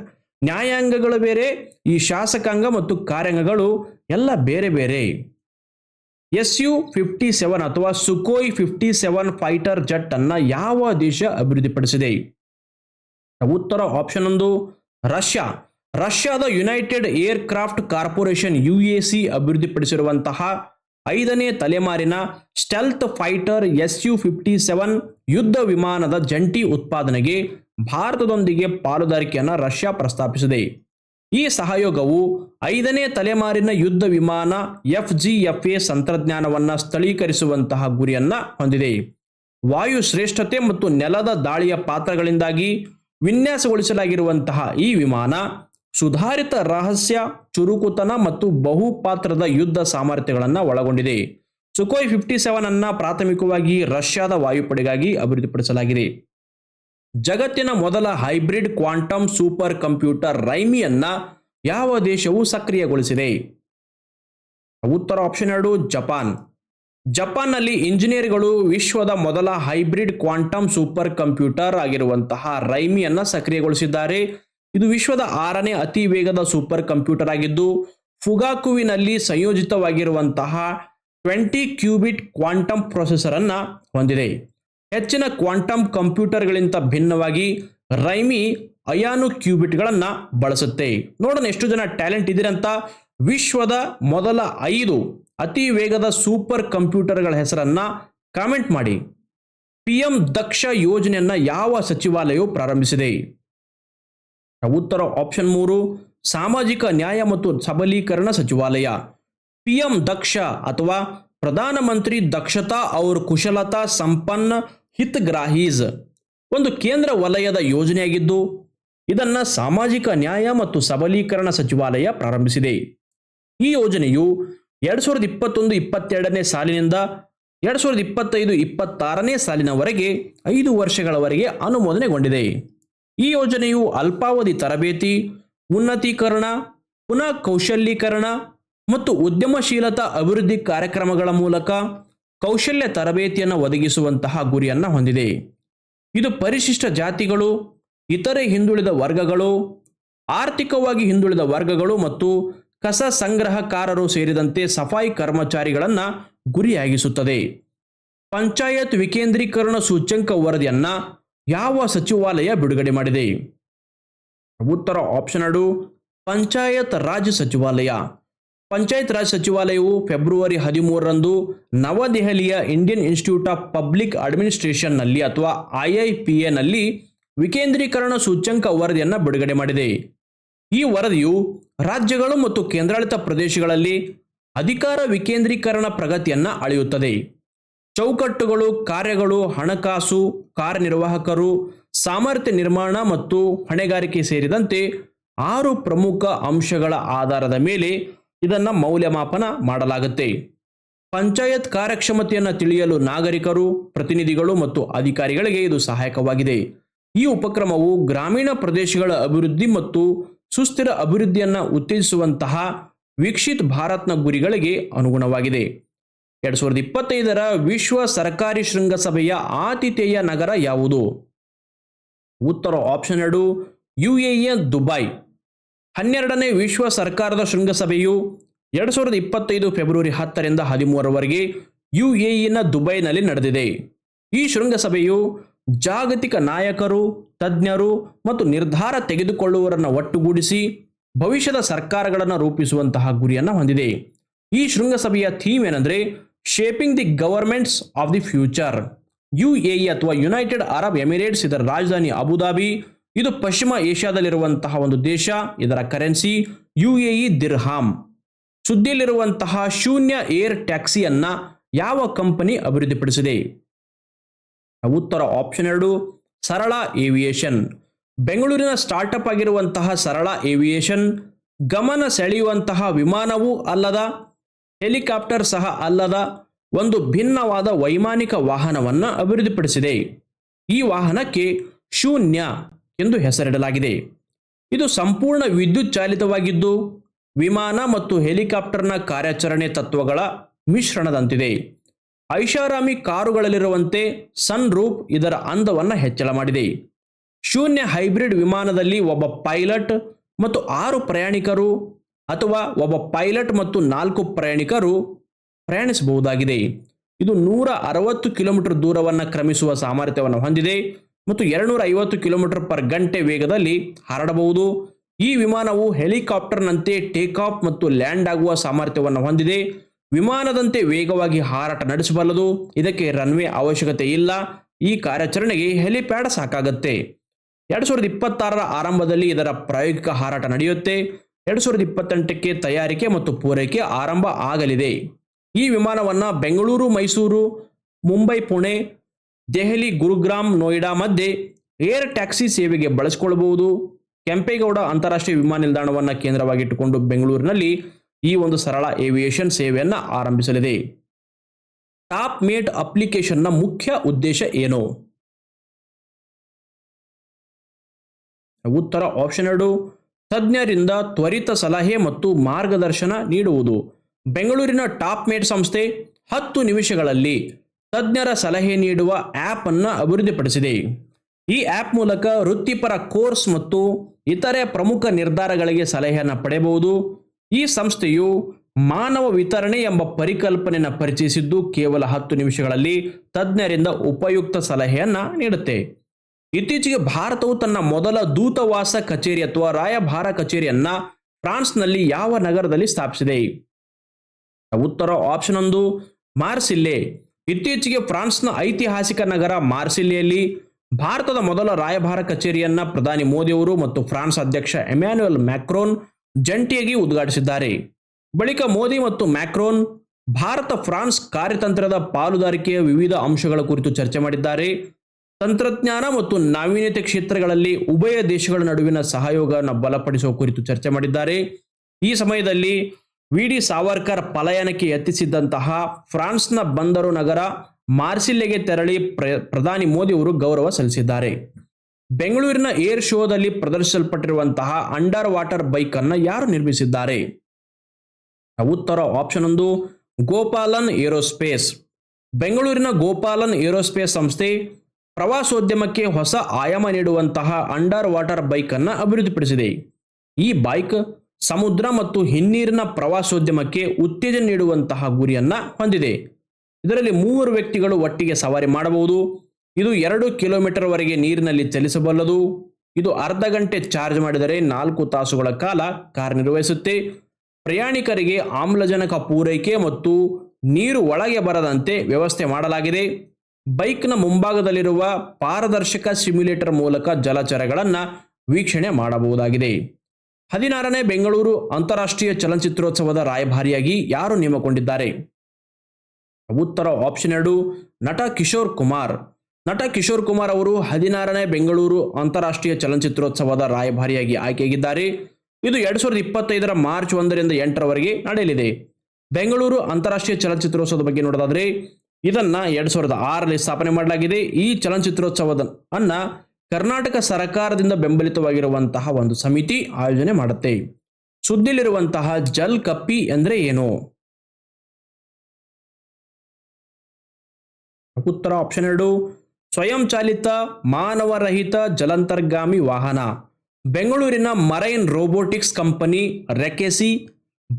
[SPEAKER 1] ನ್ಯಾಯಾಂಗಗಳು ಬೇರೆ, ಈ ಶಾಸಕಾಂಗ ಮತ್ತು ಕಾರ್ಯಾಂಗಗಳು ಎಲ್ಲ ಬೇರೆ ಬೇರೆ. ಎಸ್ ಯು ಫಿಫ್ಟಿ ಸೆವೆನ್ ಅಥವಾ Sukhoi fifty seven fighter jet ಅನ್ನ ಯಾವ ದೇಶ ಅಭಿವೃದ್ಧಿಪಡಿಸಿದೆ? ಉತ್ತರ ಆಪ್ಷನ್ ಒಂದು ರಷ್ಯಾ. ರಷ್ಯಾದ United aircraft corporation U A C ಅಭಿವೃದ್ಧಿಪಡಿಸಿರುವಂತಹ ಐದನೇ ತಲೆಮಾರಿನ stealth fighter S U fifty seven ಯುದ್ಧ ವಿಮಾನದ ಜಂಟಿ ಉತ್ಪಾದನೆಗೆ ಭಾರತದೊಂದಿಗೆ ಪಾಲುದಾರಿಕೆಯನ್ನು ರಷ್ಯಾ ಪ್ರಸ್ತಾಪಿಸಿದೆ. ಈ ಸಹಯೋಗವು ಐದನೇ ತಲೆಮಾರಿನ ಯುದ್ಧ ವಿಮಾನ ಎಫ್ ಜಿ ಎಫ್ ಎ ತಂತ್ರಜ್ಞಾನವನ್ನು ಸ್ಥಳೀಕರಿಸುವಂತಹ ಗುರಿಯನ್ನ ಹೊಂದಿದೆ. ವಾಯು ಶ್ರೇಷ್ಠತೆ ಮತ್ತು ನೆಲದ ದಾಳಿಯ ಪಾತ್ರಗಳಿಂದಾಗಿ ವಿನ್ಯಾಸಗೊಳಿಸಲಾಗಿರುವಂತಹ ಈ ವಿಮಾನ ಸುಧಾರಿತ ರಹಸ್ಯ, ಚುರುಕುತನ ಮತ್ತು ಬಹುಪಾತ್ರದ ಯುದ್ಧ ಸಾಮರ್ಥ್ಯಗಳನ್ನು ಒಳಗೊಂಡಿದೆ. ಸುಖೋಯ್ ಫಿಫ್ಟಿ ಸೆವೆನ್ ಅನ್ನ ಪ್ರಾಥಮಿಕವಾಗಿ ರಷ್ಯಾದ ವಾಯುಪಡೆಗಾಗಿ ಅಭಿವೃದ್ಧಿಪಡಿಸಲಾಗಿದೆ. ಜಗತ್ತಿನ ಮೊದಲ ಹೈಬ್ರಿಡ್ ಕ್ವಾಂಟಮ್ ಸೂಪರ್ ಕಂಪ್ಯೂಟರ್ ರೈಮಿಯನ್ನ ಯಾವ ದೇಶವು ಸಕ್ರಿಯಗೊಳಿಸಿದೆ? ಉತ್ತರ ಆಪ್ಷನ್ ಎರಡು, ಜಪಾನ್. ಜಪಾನ್ನಲ್ಲಿ ಇಂಜಿನಿಯರ್ಗಳು ವಿಶ್ವದ ಮೊದಲ ಹೈಬ್ರಿಡ್ ಕ್ವಾಂಟಮ್ ಸೂಪರ್ ಕಂಪ್ಯೂಟರ್ ಆಗಿರುವಂತಹ ರೈಮಿಯನ್ನ ಸಕ್ರಿಯಗೊಳಿಸಿದ್ದಾರೆ. ಇದು ವಿಶ್ವದ ಆರನೇ ಅತಿ ವೇಗದ ಸೂಪರ್ ಕಂಪ್ಯೂಟರ್ ಆಗಿದ್ದು, ಫುಗಾಕುವಿನಲ್ಲಿ ಸಂಯೋಜಿತವಾಗಿರುವಂತಹ ಟ್ವೆಂಟಿ ಕ್ಯೂಬಿಟ್ ಕ್ವಾಂಟಮ್ ಪ್ರೊಸೆಸರ್ ಅನ್ನ ಹೊಂದಿದೆ. ಹೆಚ್ಚಿನ ಕ್ವಾಂಟಮ್ ಕಂಪ್ಯೂಟರ್ಗಳಿಂದ ಭಿನ್ನವಾಗಿ ರೈಮಿ ಅಯಾನು ಕ್ಯೂಬಿಟ್ಗಳನ್ನು ಬಳಸುತ್ತೆ. ನೋಡೋಣ ಎಷ್ಟು ಜನ ಟ್ಯಾಲೆಂಟ್ ಇದ್ದೀರಂತ. ವಿಶ್ವದ ಮೊದಲ ಐದು ಅತಿ ವೇಗದ ಸೂಪರ್ ಕಂಪ್ಯೂಟರ್ಗಳ ಹೆಸರನ್ನ ಕಾಮೆಂಟ್ ಮಾಡಿ. ಪಿ ಎಂ ದಕ್ಷ ಯೋಜನೆಯನ್ನ ಯಾವ ಸಚಿವಾಲಯವು ಪ್ರಾರಂಭಿಸಿದೆ? ಉತ್ತರ ಆಪ್ಷನ್ ಮೂರು, ಸಾಮಾಜಿಕ ನ್ಯಾಯ ಮತ್ತು ಸಬಲೀಕರಣ ಸಚಿವಾಲಯ. ಪಿಎಂ ದಕ್ಷ ಅಥವಾ ಪ್ರಧಾನಮಂತ್ರಿ ದಕ್ಷತಾ ಔರ್ ಕುಶಲತಾ ಸಂಪನ್ನ ಹಿತಗ್ರಾಹೀಸ್. ಒಂದು ಕೇಂದ್ರ ವಲಯದ ಯೋಜನೆಯಾಗಿದ್ದು, ಇದನ್ನು ಸಾಮಾಜಿಕ ನ್ಯಾಯ ಮತ್ತು ಸಬಲೀಕರಣ ಸಚಿವಾಲಯ ಪ್ರಾರಂಭಿಸಿದೆ. ಈ ಯೋಜನೆಯು ಎರಡ್ ಸಾವಿರದ ಇಪ್ಪತ್ತೊಂದು ಇಪ್ಪತ್ತೆರಡನೇ ಸಾಲಿನಿಂದ ಎರಡ್ ಸಾವಿರದ ಇಪ್ಪತ್ತೈದು ಇಪ್ಪತ್ತಾರನೇ ಸಾಲಿನವರೆಗೆ ಐದು ವರ್ಷಗಳವರೆಗೆ ಅನುಮೋದನೆಗೊಂಡಿದೆ. ಈ ಯೋಜನೆಯು ಅಲ್ಪಾವಧಿ ತರಬೇತಿ, ಉನ್ನತೀಕರಣ, ಪುನಃ ಕೌಶಲ್ಯೀಕರಣ ಮತ್ತು ಉದ್ಯಮಶೀಲತಾ ಅಭಿವೃದ್ಧಿ ಕಾರ್ಯಕ್ರಮಗಳ ಮೂಲಕ ಕೌಶಲ್ಯ ತರಬೇತಿಯನ್ನು ಒದಗಿಸುವಂತಹ ಗುರಿಯನ್ನು ಹೊಂದಿದೆ. ಇದು ಪರಿಶಿಷ್ಟ ಜಾತಿಗಳು, ಇತರೆ ಹಿಂದುಳಿದ ವರ್ಗಗಳು, ಆರ್ಥಿಕವಾಗಿ ಹಿಂದುಳಿದ ವರ್ಗಗಳು ಮತ್ತು ಕಸ ಸಂಗ್ರಹಕಾರರು ಸೇರಿದಂತೆ ಸಫಾಯಿ ಕರ್ಮಚಾರಿಗಳನ್ನು ಗುರಿಯಾಗಿಸುತ್ತದೆ. ಪಂಚಾಯತ್ ವಿಕೇಂದ್ರೀಕರಣ ಸೂಚ್ಯಂಕ ವರದಿಯನ್ನು ಯಾವ ಸಚಿವಾಲಯ ಬಿಡುಗಡೆ ಮಾಡಿದೆ? ಉತ್ತರ ಆಪ್ಷನ್ ಎರಡು, ಪಂಚಾಯತ್ ರಾಜ್ ಸಚಿವಾಲಯ. ಪಂಚಾಯತ್ ರಾಜ್ ಸಚಿವಾಲಯವು ಫೆಬ್ರವರಿ ಹದಿಮೂರರಂದು ನವದೆಹಲಿಯ ಇಂಡಿಯನ್ ಇನ್ಸ್ಟಿಟ್ಯೂಟ್ ಆಫ್ ಪಬ್ಲಿಕ್ ಅಡ್ಮಿನಿಸ್ಟ್ರೇಷನ್ನಲ್ಲಿ ಅಥವಾ ಐಐಪಿಎನಲ್ಲಿ ವಿಕೇಂದ್ರೀಕರಣ ಸೂಚ್ಯಂಕ ವರದಿಯನ್ನು ಬಿಡುಗಡೆ ಮಾಡಿದೆ. ಈ ವರದಿಯು ರಾಜ್ಯಗಳು ಮತ್ತು ಕೇಂದ್ರಾಡಳಿತ ಪ್ರದೇಶಗಳಲ್ಲಿ ಅಧಿಕಾರ ವಿಕೇಂದ್ರೀಕರಣ ಪ್ರಗತಿಯನ್ನು ಅಳೆಯುತ್ತದೆ. ಚೌಕಟ್ಟುಗಳು, ಕಾರ್ಯಗಳು, ಹಣಕಾಸು, ಕಾರ್ಯನಿರ್ವಾಹಕರು, ಸಾಮರ್ಥ್ಯ ನಿರ್ಮಾಣ ಮತ್ತು ಹೊಣೆಗಾರಿಕೆ ಸೇರಿದಂತೆ ಆರು ಪ್ರಮುಖ ಅಂಶಗಳ ಆಧಾರದ ಮೇಲೆ ಇದನ್ನು ಮೌಲ್ಯಮಾಪನ ಮಾಡಲಾಗುತ್ತೆ. ಪಂಚಾಯತ್ ಕಾರ್ಯಕ್ಷಮತೆಯನ್ನು ತಿಳಿಯಲು ನಾಗರಿಕರು, ಪ್ರತಿನಿಧಿಗಳು ಮತ್ತು ಅಧಿಕಾರಿಗಳಿಗೆ ಇದು ಸಹಾಯಕವಾಗಿದೆ. ಈ ಉಪಕ್ರಮವು ಗ್ರಾಮೀಣ ಪ್ರದೇಶಗಳ ಅಭಿವೃದ್ಧಿ ಮತ್ತು ಸುಸ್ಥಿರ ಅಭಿವೃದ್ಧಿಯನ್ನು ಉತ್ತೇಜಿಸುವಂತಹ ವೀಕ್ಷಿತ್ ಭಾರತ್ನ ಗುರಿಗಳಿಗೆ ಅನುಗುಣವಾಗಿದೆ. ಎರಡು ಸಾವಿರದ ಇಪ್ಪತ್ತೈದರ ವಿಶ್ವ ಸರ್ಕಾರಿ ಶೃಂಗಸಭೆಯ ಆತಿಥೇಯ ನಗರ ಯಾವುದು? ಉತ್ತರ ಆಪ್ಷನ್ ಎರಡು ಯು ಎ ದುಬೈ. ಹನ್ನೆರಡನೇ ವಿಶ್ವ ಸರ್ಕಾರದ ಶೃಂಗಸಭೆಯು ಎರಡು ಸಾವಿರದ ಇಪ್ಪತ್ತೈದು ಫೆಬ್ರವರಿ ಹತ್ತರಿಂದ ಹದಿಮೂರರವರೆಗೆ ಯು ಎ ಇನ ದುಬೈನಲ್ಲಿ ನಡೆದಿದೆ. ಈ ಶೃಂಗಸಭೆಯು ಜಾಗತಿಕ ನಾಯಕರು, ತಜ್ಞರು ಮತ್ತು ನಿರ್ಧಾರ ತೆಗೆದುಕೊಳ್ಳುವವರನ್ನು ಒಟ್ಟುಗೂಡಿಸಿ ಭವಿಷ್ಯದ ಸರ್ಕಾರಗಳನ್ನು ರೂಪಿಸುವಂತಹ ಗುರಿಯನ್ನು ಹೊಂದಿದೆ. ಈ ಶೃಂಗಸಭೆಯ ಥೀಮ್ ಏನಂದರೆ shaping the governments of the future U A ಅಥವಾ ಯುನೈಟೆಡ್ ಅರಬ್ ಎಮಿರೇಟ್ಸ್ ಇದರ ರಾಜಧಾನಿ ಅಬುದಾಬಿ ಇದು ಪಶ್ಚಿಮ ಏಷ್ಯಾದಲ್ಲಿರುವಂತಹ ಒಂದು ದೇಶ, ಇದರ currency U A E dirham ಸುದ್ದಿಯಲ್ಲಿರುವಂತಹ ಶೂನ್ಯ ಏರ್ ಟ್ಯಾಕ್ಸಿಯನ್ನ ಯಾವ ಕಂಪನಿ ಅಭಿವೃದ್ಧಿಪಡಿಸಿದೆ? ಉತ್ತರ ಆಪ್ಷನ್ ಎರಡು, ಸರಳ ಏವಿಯೇಷನ್. ಬೆಂಗಳೂರಿನ ಸ್ಟಾರ್ಟಪ್ ಆಗಿರುವಂತಹ ಸರಳ ಏವಿಯೇಷನ್, ಗಮನ ಸೆಳೆಯುವಂತಹ ವಿಮಾನವೂ ಅಲ್ಲದ, ಹೆಲಿಕಾಪ್ಟರ್ ಸಹ ಅಲ್ಲದ, ಒಂದು ಭಿನ್ನವಾದ ವೈಮಾನಿಕ ವಾಹನವನ್ನು ಅಭಿವೃದ್ಧಿಪಡಿಸಿದೆ. ಈ ವಾಹನಕ್ಕೆ ಶೂನ್ಯ ಎಂದು ಹೆಸರಿಡಲಾಗಿದೆ. ಇದು ಸಂಪೂರ್ಣ ವಿದ್ಯುತ್ ಚಾಲಿತವಾಗಿದ್ದು, ವಿಮಾನ ಮತ್ತು ಹೆಲಿಕಾಪ್ಟರ್ನ ಕಾರ್ಯಾಚರಣೆ ತತ್ವಗಳ ಮಿಶ್ರಣದಂತಿದೆ. ಐಷಾರಾಮಿ ಕಾರುಗಳಲ್ಲಿರುವಂತೆ ಸನ್ ರೂಪ್ ಇದರ ಅಂದವನ್ನು ಹೆಚ್ಚಳ ಮಾಡಿದೆ. ಶೂನ್ಯ ಹೈಬ್ರಿಡ್ ವಿಮಾನದಲ್ಲಿ ಒಬ್ಬ ಪೈಲಟ್ ಮತ್ತು ಆರು ಪ್ರಯಾಣಿಕರು ಅಥವಾ ಒಬ್ಬ ಪೈಲಟ್ ಮತ್ತು ನಾಲ್ಕು ಪ್ರಯಾಣಿಕರು ಪ್ರಯಾಣಿಸಬಹುದಾಗಿದೆ. ಇದು ನೂರ ಅರವತ್ತು ಕಿಲೋಮೀಟರ್ ದೂರವನ್ನು ಕ್ರಮಿಸುವ ಸಾಮರ್ಥ್ಯವನ್ನು ಹೊಂದಿದೆ. ಮತ್ತು ಎರಡುನೂರ ಐವತ್ತು ಕಿಲೋಮೀಟರ್ ಪರ್ ಗಂಟೆ ವೇಗದಲ್ಲಿ ಹರಡಬಹುದು. ಈ ವಿಮಾನವು ಹೆಲಿಕಾಪ್ಟರ್ನಂತೆ ಟೇಕ್ ಆಫ್ ಮತ್ತು ಲ್ಯಾಂಡ್ ಆಗುವ ಸಾಮರ್ಥ್ಯವನ್ನು ಹೊಂದಿದೆ. ವಿಮಾನದಂತೆ ವೇಗವಾಗಿ ಹಾರಾಟ ನಡೆಸಬಲ್ಲದು. ಇದಕ್ಕೆ ರನ್ವೇ ಅವಶ್ಯಕತೆ ಇಲ್ಲ. ಈ ಕಾರ್ಯಾಚರಣೆಗೆ ಹೆಲಿಪ್ಯಾಡ್ ಸಾಕಾಗುತ್ತೆ. ಎರಡು ಸಾವಿರದ ಇಪ್ಪತ್ತಾರರ ಆರಂಭದಲ್ಲಿ ಇದರ ಪ್ರಾಯೋಗಿಕ ಹಾರಾಟ ನಡೆಯುತ್ತೆ. ಎರಡು ಸಾವಿರದ ಇಪ್ಪತ್ತೆಂಟಕ್ಕೆ ತಯಾರಿಕೆ ಮತ್ತು ಪೂರೈಕೆ ಆರಂಭ ಆಗಲಿದೆ. ಈ ವಿಮಾನವನ್ನು ಬೆಂಗಳೂರು, ಮೈಸೂರು, ಮುಂಬೈ, ಪುಣೆ ದೆಹಲಿ, ಗುರುಗ್ರಾಮ್, ನೋಯ್ಡಾ ಮಧ್ಯೆ ಏರ್ ಟ್ಯಾಕ್ಸಿ ಸೇವೆಗೆ ಬಳಸಿಕೊಳ್ಳಬಹುದು ಕೆಂಪೇಗೌಡ ಅಂತಾರಾಷ್ಟ್ರೀಯ ವಿಮಾನ ನಿಲ್ದಾಣವನ್ನು ಕೇಂದ್ರವಾಗಿಟ್ಟುಕೊಂಡು ಬೆಂಗಳೂರಿನಲ್ಲಿ ಈ ಒಂದು ಸರಳ ಏವಿಯೇಷನ್ ಸೇವೆಯನ್ನು ಆರಂಭಿಸಲಿದೆ. ಟಾಪ್ ಮೇಟ್ ಅಪ್ಲಿಕೇಶನ್ನ ಮುಖ್ಯ ಉದ್ದೇಶ ಏನು? ಉತ್ತರ ಆಪ್ಷನ್ ಎರಡು, ತಜ್ಞರಿಂದ ತ್ವರಿತ ಸಲಹೆ ಮತ್ತು ಮಾರ್ಗದರ್ಶನ ನೀಡುವುದು. ಬೆಂಗಳೂರಿನ ಟಾಪ್ ಮೇಟ್ ಸಂಸ್ಥೆ ಹತ್ತು ನಿಮಿಷಗಳಲ್ಲಿ ತಜ್ಞರ ಸಲಹೆ ನೀಡುವ ಆ್ಯಪ್ ಅನ್ನು ಅಭಿವೃದ್ಧಿಪಡಿಸಿದೆ. ಈ ಆ್ಯಪ್ ಮೂಲಕ ವೃತ್ತಿಪರ ಕೋರ್ಸ್ ಮತ್ತು ಇತರೆ ಪ್ರಮುಖ ನಿರ್ಧಾರಗಳಿಗೆ ಸಲಹೆಯನ್ನು ಪಡೆಯಬಹುದು. ಈ ಸಂಸ್ಥೆಯು ಮಾನವ ವಿತರಣೆ ಎಂಬ ಪರಿಕಲ್ಪನೆಯನ್ನು ಪರಿಚಯಿಸಿದ್ದು ಕೇವಲ ಹತ್ತು ನಿಮಿಷಗಳಲ್ಲಿ ತಜ್ಞರಿಂದ ಉಪಯುಕ್ತ ಸಲಹೆಯನ್ನು ನೀಡುತ್ತೆ. ಇತ್ತೀಚೆಗೆ ಭಾರತವು ತನ್ನ ಮೊದಲ ದೂತವಾಸ ಕಚೇರಿ ಅಥವಾ ರಾಯಭಾರ ಕಚೇರಿಯನ್ನ ಫ್ರಾನ್ಸ್ನಲ್ಲಿ ಯಾವ ನಗರದಲ್ಲಿ ಸ್ಥಾಪಿಸಿದೆ? ಉತ್ತರ ಆಪ್ಷನ್ ಒಂದು ಮಾರ್ಸಿಲ್ಲೆ. ಇತ್ತೀಚೆಗೆ ಫ್ರಾನ್ಸ್ನ ಐತಿಹಾಸಿಕ ನಗರ ಮಾರ್ಸಿಲಿಯಲ್ಲಿ ಭಾರತದ ಮೊದಲ ರಾಯಭಾರ ಕಚೇರಿಯನ್ನ ಪ್ರಧಾನಿ ಮೋದಿಯವರು ಮತ್ತು ಫ್ರಾನ್ಸ್ ಅಧ್ಯಕ್ಷ ಎಮ್ಯಾನ್ಯುಯಲ್ ಮ್ಯಾಕ್ರೋನ್ ಜಂಟಿಯಾಗಿ ಉದ್ಘಾಟಿಸಿದ್ದಾರೆ. ಬಳಿಕ ಮೋದಿ ಮತ್ತು ಮ್ಯಾಕ್ರೋನ್ ಭಾರತ ಫ್ರಾನ್ಸ್ ಕಾರ್ಯತಂತ್ರದ ಪಾಲುದಾರಿಕೆಯ ವಿವಿಧ ಅಂಶಗಳ ಕುರಿತು ಚರ್ಚೆ ಮಾಡಿದ್ದಾರೆ. ತಂತ್ರಜ್ಞಾನ ಮತ್ತು ನಾವೀನ್ಯತೆ ಕ್ಷೇತ್ರಗಳಲ್ಲಿ ಉಭಯ ದೇಶಗಳ ನಡುವಿನ ಸಹಯೋಗವನ್ನು ಬಲಪಡಿಸುವ ಕುರಿತು ಚರ್ಚೆ ಮಾಡಿದ್ದಾರೆ. ಈ ಸಮಯದಲ್ಲಿ ವಿ ಡಿ ಸಾವರ್ಕರ್ ಪಲಾಯನಕ್ಕೆ ಯತ್ನಿಸಿದ್ದಂತಹ ಫ್ರಾನ್ಸ್ನ ಬಂದರು ನಗರ ಮಾರ್ಸಿಲ್ಲೆಗೆ ತೆರಳಿ ಪ್ರ, ಪ್ರಧಾನಿ ಮೋದಿ ಅವರು ಗೌರವ ಸಲ್ಲಿಸಿದ್ದಾರೆ. ಬೆಂಗಳೂರಿನ ಏರ್ ಶೋದಲ್ಲಿ ಪ್ರದರ್ಶಿಸಲ್ಪಟ್ಟಿರುವಂತಹ ಅಂಡರ್ ವಾಟರ್ ಬೈಕ್ ಅನ್ನು ಯಾರು ನಿರ್ಮಿಸಿದ್ದಾರೆ? ಉತ್ತರ ಆಪ್ಷನ್ ಒಂದು, ಗೋಪಾಲನ್ ಏರೋಸ್ಪೇಸ್. ಬೆಂಗಳೂರಿನ ಗೋಪಾಲನ್ ಏರೋಸ್ಪೇಸ್ ಸಂಸ್ಥೆ ಪ್ರವಾಸೋದ್ಯಮಕ್ಕೆ ಹೊಸ ಆಯಾಮ ನೀಡುವಂತಹ ಅಂಡರ್ ವಾಟರ್ ಬೈಕ್ ಅನ್ನು ಅಭಿವೃದ್ಧಿಪಡಿಸಿದೆ. ಈ ಬೈಕ್ ಸಮುದ್ರ ಮತ್ತು ಹಿನ್ನೀರಿನ ಪ್ರವಾಸೋದ್ಯಮಕ್ಕೆ ಉತ್ತೇಜನ ನೀಡುವಂತಹ ಗುರಿಯನ್ನ ಹೊಂದಿದೆ. ಇದರಲ್ಲಿ ಮೂವರು ವ್ಯಕ್ತಿಗಳು ಒಟ್ಟಿಗೆ ಸವಾರಿ ಮಾಡಬಹುದು. ಇದು ಎರಡು ಕಿಲೋಮೀಟರ್ ವರೆಗೆ ನೀರಿನಲ್ಲಿ ಚಲಿಸಬಲ್ಲದು. ಇದು ಅರ್ಧ ಗಂಟೆ ಚಾರ್ಜ್ ಮಾಡಿದರೆ ನಾಲ್ಕು ತಾಸುಗಳ ಕಾಲ ಕಾರ್ಯನಿರ್ವಹಿಸುತ್ತೆ. ಪ್ರಯಾಣಿಕರಿಗೆ ಆಮ್ಲಜನಕ ಪೂರೈಕೆ ಮತ್ತು ನೀರು ಒಳಗೆ ಬರದಂತೆ ವ್ಯವಸ್ಥೆ ಮಾಡಲಾಗಿದೆ. ಬೈಕ್ನ ಮುಂಭಾಗದಲ್ಲಿರುವ ಪಾರದರ್ಶಕ ಸಿಮ್ಯುಲೇಟರ್ ಮೂಲಕ ಜಲಚರಗಳನ್ನು ವೀಕ್ಷಣೆ ಮಾಡಬಹುದಾಗಿದೆ. ಹದಿನಾರನೇ ಬೆಂಗಳೂರು ಅಂತಾರಾಷ್ಟ್ರೀಯ ಚಲನಚಿತ್ರೋತ್ಸವದ ರಾಯಭಾರಿಯಾಗಿ ಯಾರು ನೇಮಕೊಂಡಿದ್ದಾರೆ ಉತ್ತರ ಆಪ್ಷನ್ ಎರಡು, ನಟ ಕಿಶೋರ್ ಕುಮಾರ್. ನಟ ಕಿಶೋರ್ ಕುಮಾರ್ ಅವರು ಹದಿನಾರನೇ ಬೆಂಗಳೂರು ಅಂತಾರಾಷ್ಟ್ರೀಯ ಚಲನಚಿತ್ರೋತ್ಸವದ ರಾಯಭಾರಿಯಾಗಿ ಆಯ್ಕೆಯಾಗಿದ್ದಾರೆ. ಇದು ಎರಡ್ ಸಾವಿರದ ಇಪ್ಪತ್ತೈದರ ಮಾರ್ಚ್ ಒಂದರಿಂದ ಎಂಟರವರೆಗೆ ನಡೆಯಲಿದೆ. ಬೆಂಗಳೂರು ಅಂತಾರಾಷ್ಟ್ರೀಯ ಚಲನಚಿತ್ರೋತ್ಸವದ ಬಗ್ಗೆ ನೋಡೋದಾದ್ರೆ, ಇದನ್ನ ಎರಡ್ ಸಾವಿರದ ಆರಲ್ಲಿ ಸ್ಥಾಪನೆ ಮಾಡಲಾಗಿದೆ. ಈ ಚಲನಚಿತ್ರೋತ್ಸವದ ಅನ್ನ ಕರ್ನಾಟಕ ಸರ್ಕಾರದಿಂದ ಬೆಂಬಲಿತವಾಗಿರುವಂತಹ ಒಂದು ಸಮಿತಿ ಆಯೋಜನೆ ಮಾಡುತ್ತೆ. ಸುದ್ದಿಲಿರುವಂತಹ ಜಲ್ ಕಪ್ಪಿ ಅಂದ್ರೆ ಏನು? ಉತ್ತರ ಆಪ್ಷನ್ ಎರಡು. ಸ್ವಯಂಚಾಲಿತ ಮಾನವರಹಿತ ಜಲಂತರ್ಗಾಮಿ ವಾಹನ. ಬೆಂಗಳೂರಿನ ಮರೈನ್ ರೋಬೋಟಿಕ್ಸ್ ಕಂಪನಿ ರೆಕೆಸಿ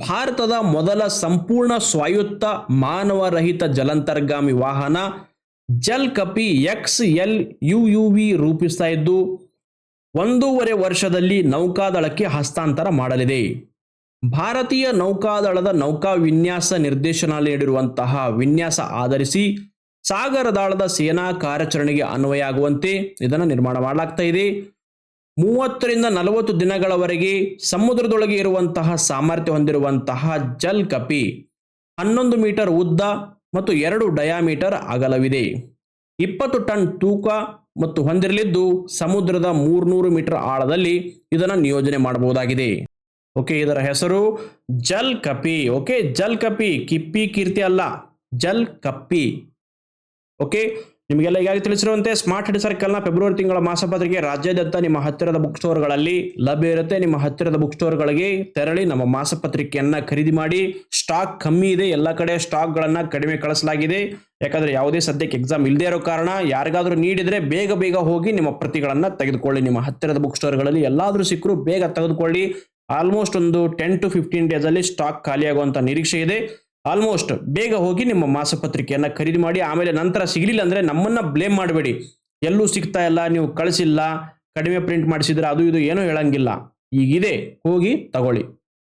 [SPEAKER 1] ಭಾರತದ ಮೊದಲ ಸಂಪೂರ್ಣ ಸ್ವಾಯತ್ತ ಮಾನವರಹಿತ ಜಲಂತರ್ಗಾಮಿ ವಾಹನ ಜಲ್ ಕಪಿ X L U U V ರೂಪಿಸ್ತಾ ಇದ್ದು, ಒಂದೂವರೆ ವರ್ಷದಲ್ಲಿ ನೌಕಾದಳಕ್ಕೆ ಹಸ್ತಾಂತರ ಮಾಡಲಿದೆ. ಭಾರತೀಯ ನೌಕಾದಳದ ನೌಕಾ ವಿನ್ಯಾಸ ನಿರ್ದೇಶನಾಲಯ ನೀಡಿರುವಂತಹ ವಿನ್ಯಾಸ ಆಧರಿಸಿ ಸಾಗರದಾಳದ ಸೇನಾ ಕಾರ್ಯಾಚರಣೆಗೆ ಅನ್ವಯ ಆಗುವಂತೆ ಇದನ್ನು ನಿರ್ಮಾಣ ಮಾಡಲಾಗ್ತಾ ಇದೆ. ಮೂವತ್ತರಿಂದ ನಲವತ್ತು ದಿನಗಳವರೆಗೆ ಸಮುದ್ರದೊಳಗೆ ಇರುವಂತಹ ಸಾಮರ್ಥ್ಯ ಹೊಂದಿರುವಂತಹ ಜಲ್ ಕಪಿ ಹನ್ನೊಂದು ಮೀಟರ್ ಉದ್ದ ಮತ್ತು ಎರಡು ಡಯಾಮೀಟರ್ ಅಗಲವಿದೆ. ಇಪ್ಪತ್ತು ಟನ್ ತೂಕ ಮತ್ತು ಹೊಂದಿರಲಿದ್ದು ಸಮುದ್ರದ ಮೂರ್ನೂರು ಮೀಟರ್ ಆಳದಲ್ಲಿ ಇದನ್ನು ನಿಯೋಜನೆ ಮಾಡಬಹುದಾಗಿದೆ. ಓಕೆ, ಇದರ ಹೆಸರು ಜಲ್ ಕಪಿ ಓಕೆ ಜಲ್ ಕಪಿ ಕಿಪ್ಪಿ ಕೀರ್ತಿ ಅಲ್ಲ ಜಲ್ ಕಪ್ಪಿ ಓಕೆ ನಿಮಗೆಲ್ಲ ಈಗಾಗಲೇ ತಿಳಿಸಿರುವಂತೆ ಸ್ಮಾರ್ಟ್ ಹೆಡ್ ಸರ್ಕಲ್ನ ಫೆಬ್ರವರಿ ತಿಂಗಳ ಮಾಸಪತ್ರಿಕೆ ರಾಜ್ಯಾದ್ಯಂತ ನಿಮ್ಮ ಹತ್ತಿರದ ಬುಕ್ ಸ್ಟೋರ್ಗಳಲ್ಲಿ ಲಭ್ಯ ಇರುತ್ತೆ. ನಿಮ್ಮ ಹತ್ತಿರದ ಬುಕ್ ಸ್ಟೋರ್ಗಳಿಗೆ ತೆರಳಿ ನಮ್ಮ ಮಾಸಪತ್ರಿಕೆಯನ್ನು ಖರೀದಿ ಮಾಡಿ. ಸ್ಟಾಕ್ ಕಮ್ಮಿ ಇದೆ. ಎಲ್ಲ ಕಡೆ ಸ್ಟಾಕ್ಗಳನ್ನು ಕಡಿಮೆ ಕಳಿಸಲಾಗಿದೆ. ಯಾಕಂದ್ರೆ ಯಾವುದೇ ಸದ್ಯಕ್ಕೆ ಎಕ್ಸಾಮ್ ಇಲ್ಲದೆ ಇರೋ ಕಾರಣ ಯಾರಿಗಾದರೂ ನೀಡಿದರೆ ಬೇಗ ಬೇಗ ಹೋಗಿ ನಿಮ್ಮ ಪ್ರತಿಗಳನ್ನು ತೆಗೆದುಕೊಳ್ಳಿ. ನಿಮ್ಮ ಹತ್ತಿರದ ಬುಕ್ ಸ್ಟೋರ್ಗಳಲ್ಲಿ ಎಲ್ಲಾದರೂ ಸಿಕ್ಕರು ಬೇಗ ತೆಗೆದುಕೊಳ್ಳಿ. ಆಲ್ಮೋಸ್ಟ್ ಒಂದು ಟೆನ್ ಟು ಫಿಫ್ಟೀನ್ ಡೇಸ್ ಅಲ್ಲಿ ಸ್ಟಾಕ್ ಖಾಲಿಯಾಗುವಂಥ ನಿರೀಕ್ಷೆ ಇದೆ. ಆಲ್ಮೋಸ್ಟ್ ಬೇಗ ಹೋಗಿ ನಿಮ್ಮ ಮಾಸಪತ್ರಿಕೆಯನ್ನು ಖರೀದಿ ಮಾಡಿ ಆಮೇಲೆ ನಂತರ ಸಿಗಲಿಲ್ಲ ಅಂದರೆ ನಮ್ಮನ್ನು ಬ್ಲೇಮ್ ಮಾಡಬೇಡಿ. ಎಲ್ಲೂ ಸಿಗ್ತಾ ಇಲ್ಲ, ನೀವು ಕಳಿಸಿಲ್ಲ, ಕಡಿಮೆ ಪ್ರಿಂಟ್ ಮಾಡಿಸಿದ್ರೆ ಅದು ಇದು ಏನೂ ಹೇಳಂಗಿಲ್ಲ. ಈಗಿದೆ ಹೋಗಿ ತಗೊಳ್ಳಿ.